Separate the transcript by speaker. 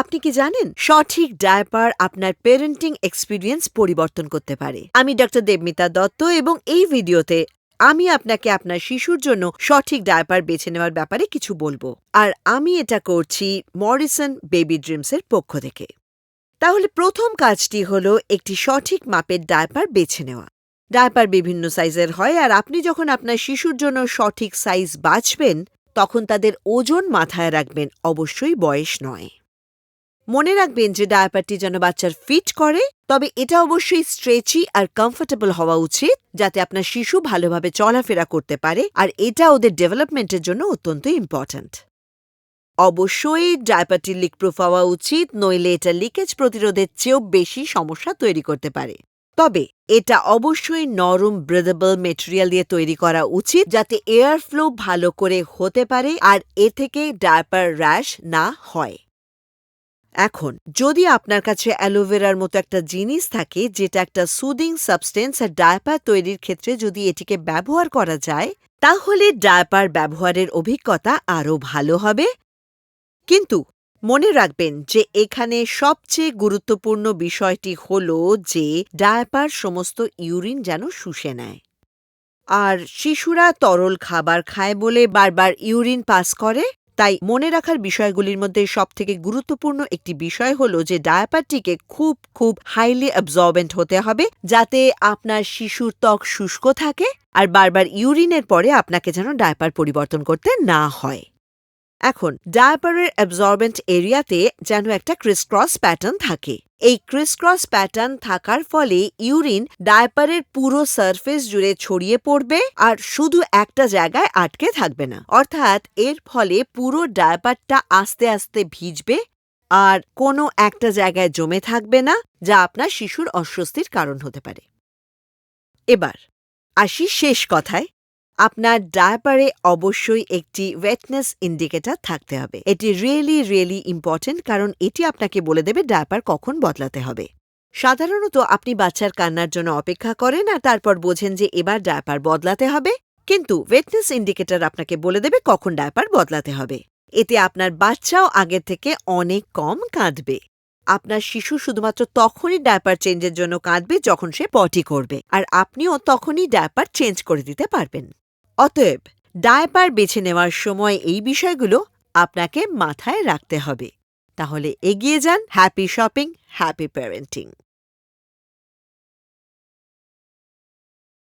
Speaker 1: আপনি কি জানেন? সঠিক ডায়াপার আপনার পেরেন্টিং এক্সপিরিয়েন্স পরিবর্তন করতে পারে। আমি ডক্টর দেবমিতা দত্ত এবং এই ভিডিওতে আমি আপনাকে আপনার শিশুর জন্য সঠিক ডায়াপার বেছে নেওয়ার ব্যাপারে কিছু বলব। আর আমি এটা করছি মরিসন বেবি ড্রিমসের পক্ষ থেকে। তাহলে প্রথম কাজটি হলো একটি সঠিক মাপের ডায়াপার বেছে নেওয়া। ডায়াপার বিভিন্ন সাইজের হয় আর আপনি যখন আপনার শিশুর জন্য সঠিক সাইজ বাছবেন, তখন তাদের ওজন মাথায় রাখবেন। অবশ্যই বয়স নয়। মনে রাখবেন যে ডায়াপারটি যেন বাচ্চার ফিট করে, তবে এটা অবশ্যই স্ট্রেচি আর কমফোর্টেবল হওয়া উচিত যাতে আপনার শিশু ভালোভাবে চলাফেরা করতে পারে, আর এটা ওদের ডেভেলপমেন্টের জন্য অত্যন্ত ইম্পর্ট্যান্ট। অবশ্যই ডায়াপারটি লিকপ্রুফ হওয়া উচিত, নইলে এটা লিকেজ প্রতিরোধের চেয়েও বেশি সমস্যা তৈরি করতে পারে। তবে এটা অবশ্যই নরম ব্রেদেবল মেটেরিয়াল দিয়ে তৈরি করা উচিত যাতে এয়ার ফ্লো ভালো করে হতে পারে আর এ থেকে ডায়াপার র্যাশ না হয়। এখন, যদি আপনার কাছে অ্যালোভেরার মতো একটা জিনিস থাকে, যেটা একটা সুদিং সাবস্টেন্স আর ডায়াপার তৈরির ক্ষেত্রে যদি এটিকে ব্যবহার করা যায়, তাহলে ডায়াপার ব্যবহারের অভিজ্ঞতা আরও ভালো হবে। কিন্তু, মনে রাখবেন যে এখানে সবচেয়ে গুরুত্বপূর্ণ বিষয়টি হল যে ডায়াপার সমস্ত ইউরিন যেন শুষে নেয়। আর শিশুরা তরল খাবার খায় বলে বারবার ইউরিন পাস করে। তাই মনে রাখার বিষয়গুলির মধ্যে সব থেকে গুরুত্বপূর্ণ একটি বিষয় হলো যে ডায়াপারটিকে খুব খুব হাইলি অ্যাবজর্বেন্ট হতে হবে যাতে আপনার শিশুর ত্বক শুষ্ক থাকে আর বারবার ইউরিনের পরে আপনাকে যেন ডায়াপার পরিবর্তন করতে না হয়। এখন ডায়াপারের অ্যাবজর্বেন্ট এরিয়াতে যেন একটা ক্রিসক্রস প্যাটার্ন থাকে। এই ক্রিসক্রস প্যাটার্ন থাকার ফলে ইউরিন ডায়াপারের পুরো সারফেস জুড়ে ছড়িয়ে পড়বে আর শুধু একটা জায়গায় আটকে থাকবে না। অর্থাৎ এর ফলে পুরো ডায়াপারটা আস্তে আস্তে ভিজবে আর কোনো একটা জায়গায় জমে থাকবে না, যা আপনার শিশুর অস্বস্তির কারণ হতে পারে। এবার, আসি শেষ কথায়। আপনার ডায়াপারে অবশ্যই একটি ওয়েটনেস ইন্ডিকেটর থাকতে হবে। এটি রিয়েলি রিয়েলি ইম্পর্টেন্ট কারণ এটি আপনাকে বলে দেবে ডায়াপার কখন বদলাতে হবে। সাধারণত আপনি বাচ্চার কান্নার জন্য অপেক্ষা করেন আর তারপর বোঝেন যে এবার ডায়াপার বদলাতে হবে, কিন্তু ওয়েটনেস ইন্ডিকেটর আপনাকে বলে দেবে কখন ডায়াপার বদলাতে হবে। এতে আপনার বাচ্চাও আগের থেকে অনেক কম কাঁদবে। আপনার শিশু শুধুমাত্র তখনই ডায়াপার চেঞ্জের জন্য কাঁদবে যখন সে পটি করবে, আর আপনিও তখনই ডায়াপার চেঞ্জ করে দিতে পারবেন। অতএব ডায়পার বেছে নেওয়ার সময় এই বিষয়গুলো আপনাকে মাথায় রাখতে হবে। তাহলে এগিয়ে যান, হ্যাপি শপিং, হ্যাপি প্যারেন্টিং।